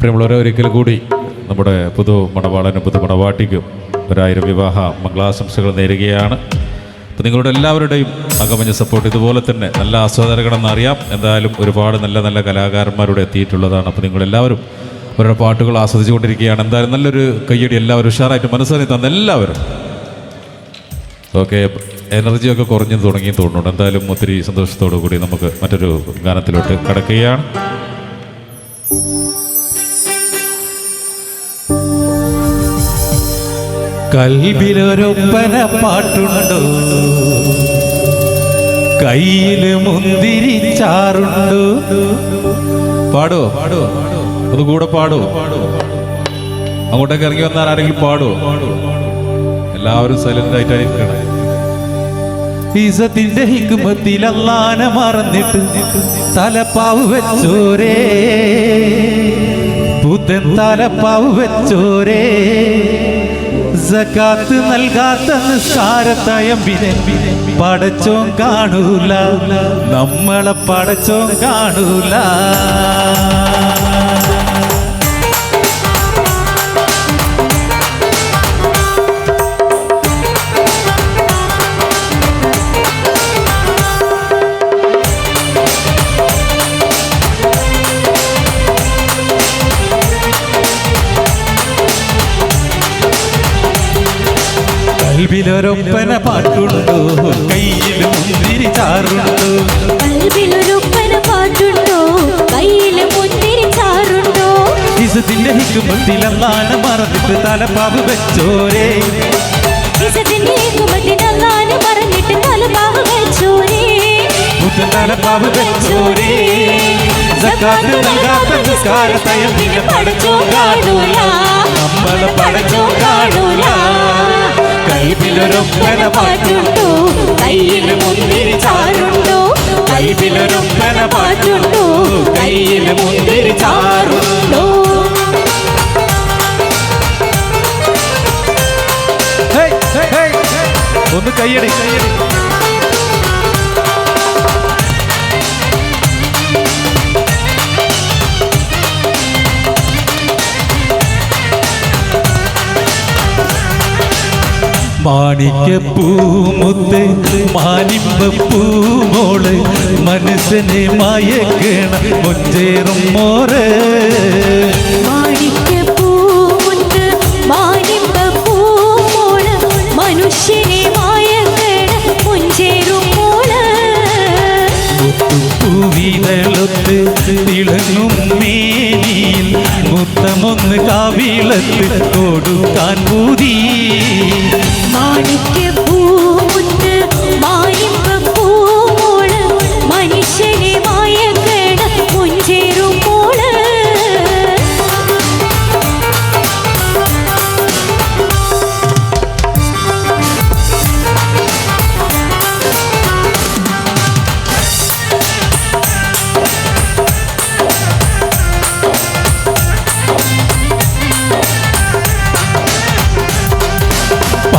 പ്രിയമുള്ളവരെ ഒരിക്കൽ കൂടി നമ്മുടെ പുതു മണവാളനും പുതു മണവാട്ടിക്കും ഒരായിരം വിവാഹ മംഗളാശംസകൾ നേരുകയാണ്. അപ്പോൾ നിങ്ങളുടെ എല്ലാവരുടെയും അകമഞ്ഞ സപ്പോർട്ട് ഇതുപോലെ തന്നെ നല്ല ആസ്വാദനകളെന്ന് അറിയാം. എന്തായാലും ഒരുപാട് നല്ല നല്ല കലാകാരന്മാരുടെ എത്തിയിട്ടുള്ളതാണ്. അപ്പോൾ നിങ്ങളെല്ലാവരും അവരുടെ പാട്ടുകൾ ആസ്വദിച്ചു കൊണ്ടിരിക്കുകയാണ് എന്തായാലും നല്ലൊരു കയ്യടി എല്ലാവരും ഉഷാറായിട്ട് മനസ്സിലായി തന്ന എല്ലാവരും. ഓക്കെ എനർജിയൊക്കെ കുറഞ്ഞു തുടങ്ങി തോന്നുന്നുണ്ട്. എന്തായാലും ഒത്തിരി സന്തോഷത്തോടു കൂടി നമുക്ക് മറ്റൊരു ഗാനത്തിലോട്ട് കടക്കുകയാണ്. കൽബിലൊരൊപ്പന പാട്ടുണ്ടോ? കയ്യിൽ മുന്തിരി ചാറുണ്ടോ? പാടോ? പാടോ അത് കൂടെ പാടോ? അങ്ങോട്ടേക്ക് ഇറങ്ങി വന്നാൽ ആരെങ്കിലും പാടോ? എല്ലാവരും സൈലന്റ് ആയിട്ടായിരിക്കണം. ഈസത്തിന്റെ ഹിക്കുമത്തിൽ അല്ലാന മറന്നിട്ട് തലപ്പാവ് വെച്ചോരേ. പുത്തൻ തലപ്പാവ് വെച്ചോരേ. സക്കാത്ത് നൽകാത്ത നിസ്കാരത്തയമ്പിനെ പടച്ചോൻ കാണൂല. നമ്മളെ പടച്ചോൻ കാണൂല. കൽവിലൊരൊപ്പന പാട്ടുണ്ടോ കയ്യിൽ മുന്തിരി ചാറുണ്ടോ? കൽവിലൊരൊപ്പന പാട്ടുണ്ടോ കയ്യിൽ മുന്തിരി ചാറുണ്ടോ? ഇസത്തിന്റെ ഹിക്കുമത്തിൽ അല്ലാന മറന്നിട്ട് തലപ്പാവ് വെച്ചോരേ. ഇസത്തിന്റെ കുമത്തിനല്ലാന് മറന്നിട്ട് തലപാവ് വെച്ചോരേ. തലപ്പാവ് വെച്ചോരേ. സക്കാത്ത് നൽകാത്ത നിസ്കാരത്തയമ്പിനെ പടച്ചോ കാണൂല. നമ്മളെ പടച്ചോ കാണൂല. കൈവിലൊരൊപ്പന പാട്ടുണ്ടോ കയ്യിൽ മുന്തിരി ചാറുണ്ടോ കൈവിലൊരൊപ്പന പാട്ടുണ്ടോ കയ്യിൽ മുന്തിരി ചാറുണ്ടോ. ഒന്ന് കൈയടി കയ്യടി മാണിക്യപ്പൂമുത്ത് മാലിമ്പൂമോൾ മനസ്സിനെ മയക്കണ മുഞ്ചേറും മോറ്. മാണിക്യപ്പൂമുത്ത് മാനിമ്പപ്പൂമോൾ മനുഷ്യനെ മയക്കണ മുഞ്ചേറും മോൾ. പൂവിതളൊത്ത് തിളങ്ങും മേനിയിൽ മുത്തമൊന്ന് കാവിളത്ത് കൊടുക്കാൻ പൂതി மாணிக்க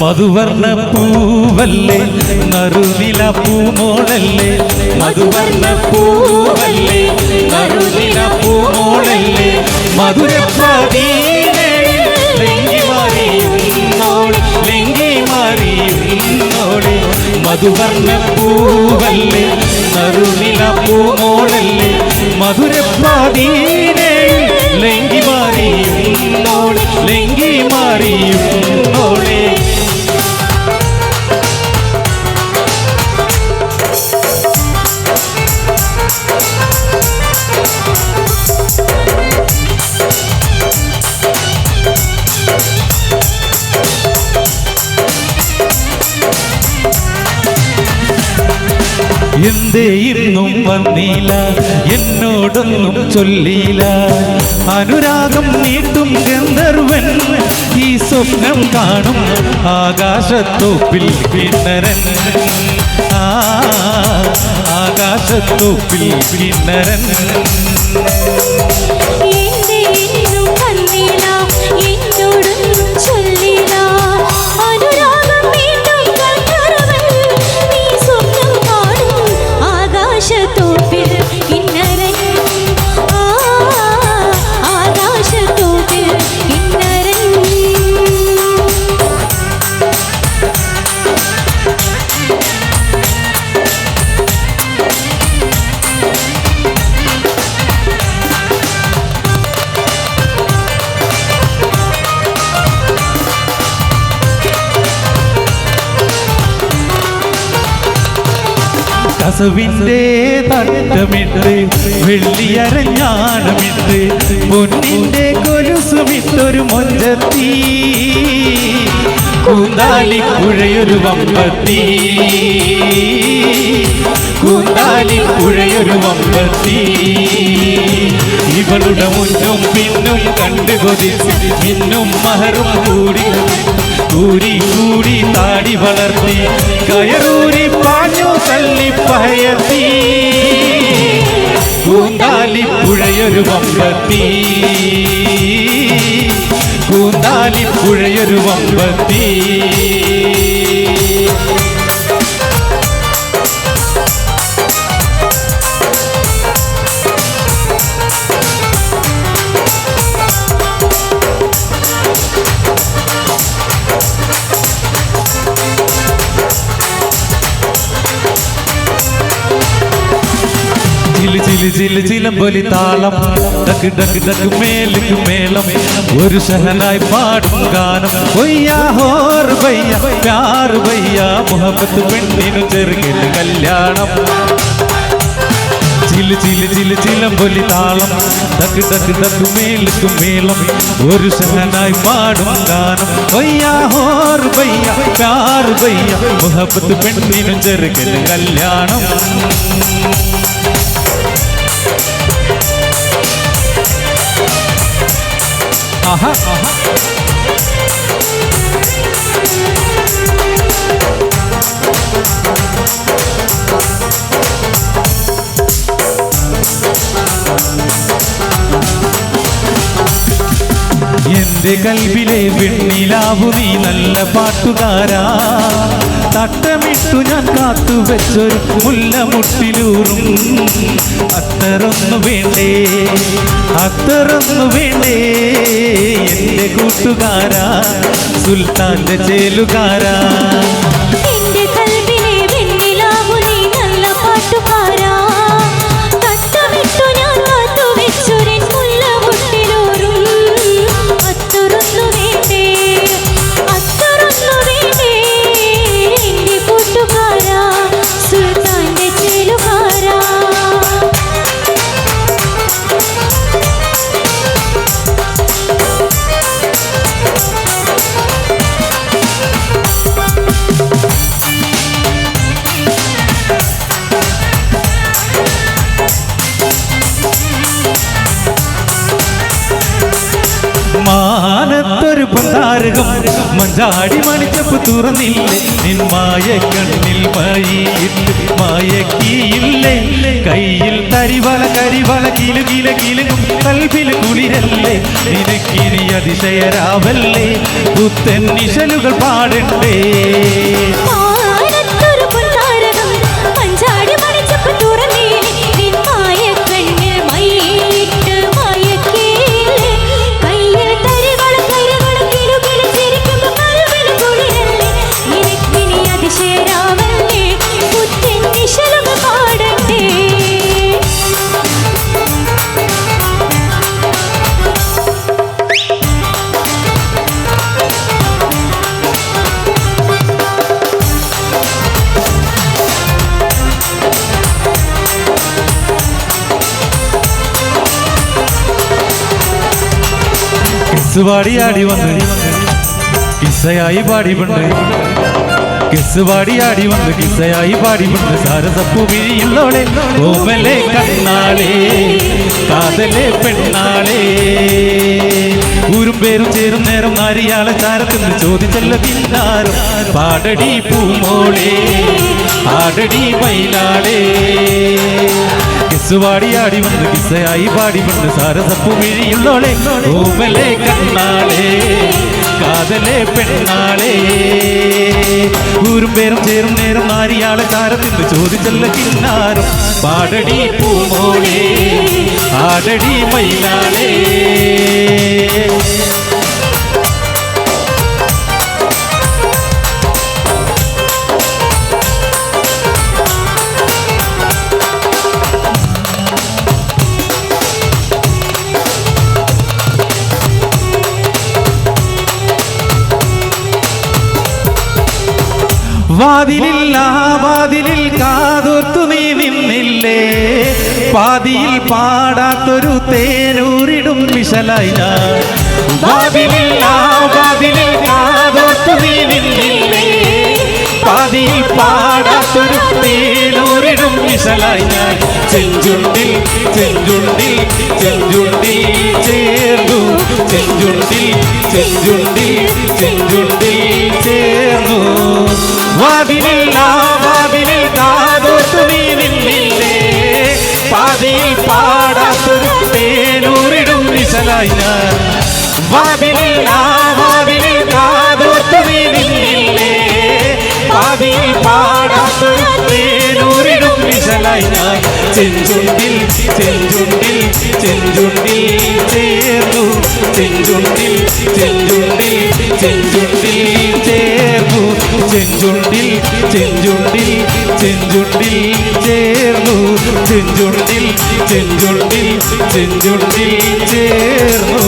മധുവർണ പൂവല്ലേ നറുവില പൂമോളല്ലേ മധുവർണ പൂവല്ലേ നറുവില പൂമോളല്ലേ മാറിയുന്നോളെ മധുവർണ പൂവല്ലേ നറുനില പൂമോളല്ലേ മധുരപ്പതീനെ ലെങ്കി മാറിയുന്നോളെ ലെങ്കി മാറിയുന്നോളെ എന്തേ ഇന്നും വന്നില്ല എന്നോടൊന്നും ചൊല്ലില്ല അനുരാഗം നീട്ടും ഗന്ധർവൻ ഈ സ്വപ്നം കാണും ആകാശത്തോപ്പിൽ കിന്നരൻ ആ ആകാശത്തോപ്പിൽ കിന്നരൻ കസവിന്റെ തട്ടമിട്ട് വെള്ളിയരഞ്ഞാണമിട്ട് പൊന്നിന്റെ കൊലുസുമിട്ടൊരു മൊഞ്ചത്തി കൂന്താലി പുഴയൊരു വമ്പത്തി കൂന്താലി പുഴയൊരു വമ്പത്തി. ഇവളുടെ മുന്നും പിന്നും കണ്ടു കൊതിച്ച് മിന്നും മഹറും കൂടി കൂടി കൂടി താടി വളർത്തി കയറൂരി പാഞ്ഞു തള്ളി പയത്തി കൂന്താലി പുഴയൊരു വമ്പത്തി. കൂന്താലി പുഴയൊരു വമ്പത്തി. ചിൽ ചിൽ ചിൽ ചിലമ്പൊലി താളം. ഡക്ക് ഡക്ക് ഡക്ക് മേലുക്ക് മേളം. ഒരു സഹനായി പാടും ഗാനം. ഒയ്യാ ഹോർ വയ്യ പ്യാർ വയ്യ മുഹബത്ത് പെണ്ണിനു ചെറുകിന് കല്യാണം. ചിൽ ചിൽ ചിൽ ചിലമ്പൊലി താളം. ഡക്ക് ഡക്ക് ഡക്ക് മേലുക്ക് മേളം. ഒരു സഹനായി പാടും ഗാനം. ഒയ്യാ ഹോർ വയ്യ പ്യാർ വയ്യ മുഹബത്ത് പെണ്ണിനു ചെറുകിന് കല്യാണം. എന്റെ കൽവിലെ വെണ്ണിലാവു നീ നല്ല പാട്ടുകാരാ. തട്ടമിട്ടു ഞാൻ കാത്തു വെച്ചൊരു മുല്ലമുട്ടിലൂറും അത്തറൊന്നു വേണ്ടേ അത്തറൊന്നു വേണ്ടേ എന്റെ കൂട്ടുകാരാ സുൽത്താന്റെ ചേലുകാരാ. മാനത്തൊരു പൊന്താരകം. മഞ്ചാടി മണിച്ചപ്പ് തുറന്നില്ലേ? മായ കണ്ണിൽ മയക്കിയില്ലേ? കയ്യിൽ തരിവള കരിവള കിലു കില കിലുകും കൽവിൽ കുളിരല്ലേ? നിനക്കിനി അതിശയരാവല്ലേ? പുത്തൻ നിശലുകൾ പാടണ്ടേ? പാടി ആടി വന്ന് കിസ്സയായി പാടി പണ്ട് കിസ് പാടി വന്ന് കിസയായി പാടി വന്ന് സാരസപ്പു വിഴിയുള്ളോളെ ഓമലെ കണ്ണാളേ കാതലെ പെണ്ണാളേ. ഊരും പേരും ചേരും നേരം നാരിയാളെ ചാരത്തിന് ചോദിച്ചല്ല തിന്നാരും പാടടി പൂമോളേ ആടടി മയിലാളേ. കിസ് പാടി ആടി വന്ന് കിസയായി പാടി വന്ന് സാരസപ്പു വിഴിയുള്ളോളെ ഓമലെ കണ്ണാളെ കാതലെ പെണ്ണാളെ. ഊരും പേരും ചേരും നേരം നാരിയാളെ താരത്തിന്ന് ചോദിച്ചല്ല കിന്നാരും പാടടി പൂമോളെ ആടടി മയിലാളേ. പാതിയിൽ പാടാത്തൊരു തേനൂരിടും വിശലായി പാതിയിൽ പാടാത്തൊരു തേനൂരിടും വിശലായി ഞാൻ ചെഞ്ചുണ്ടിൽ ചെഞ്ചുണ്ടിൽ ചെഞ്ചുണ്ടിൽ ചേർന്നു. ചെഞ്ചുണ്ടിൽ ചെഞ്ചുണ്ടിൽ ചെഞ്ചുണ്ടിൽ ചേർന്നു. വാതിലില്ല വാതിലിൽ കാതോർത്തു നീ നിന്നില്ലേ. തേനൂരിടും വിശലായി വിശലായി ഞാൻ ചെഞ്ചുണ്ടിൽ ചെഞ്ചുണ്ടിൽ ചെഞ്ചുണ്ടിൽ ചേർന്നു. ചെഞ്ചുണ്ടിൽ ചെഞ്ചുണ്ടിൽ ചെഞ്ചുണ്ടിൽ ചേർന്നു. ചെഞ്ചുണ്ടിൽ ചെഞ്ചുണ്ടിൽ ചെഞ്ചുണ്ടിൽ ചേർന്നു. ചെഞ്ചുണ്ടിൽ ചെഞ്ചുണ്ടിൽ ചെഞ്ചുണ്ടിൽ ചേർന്നു.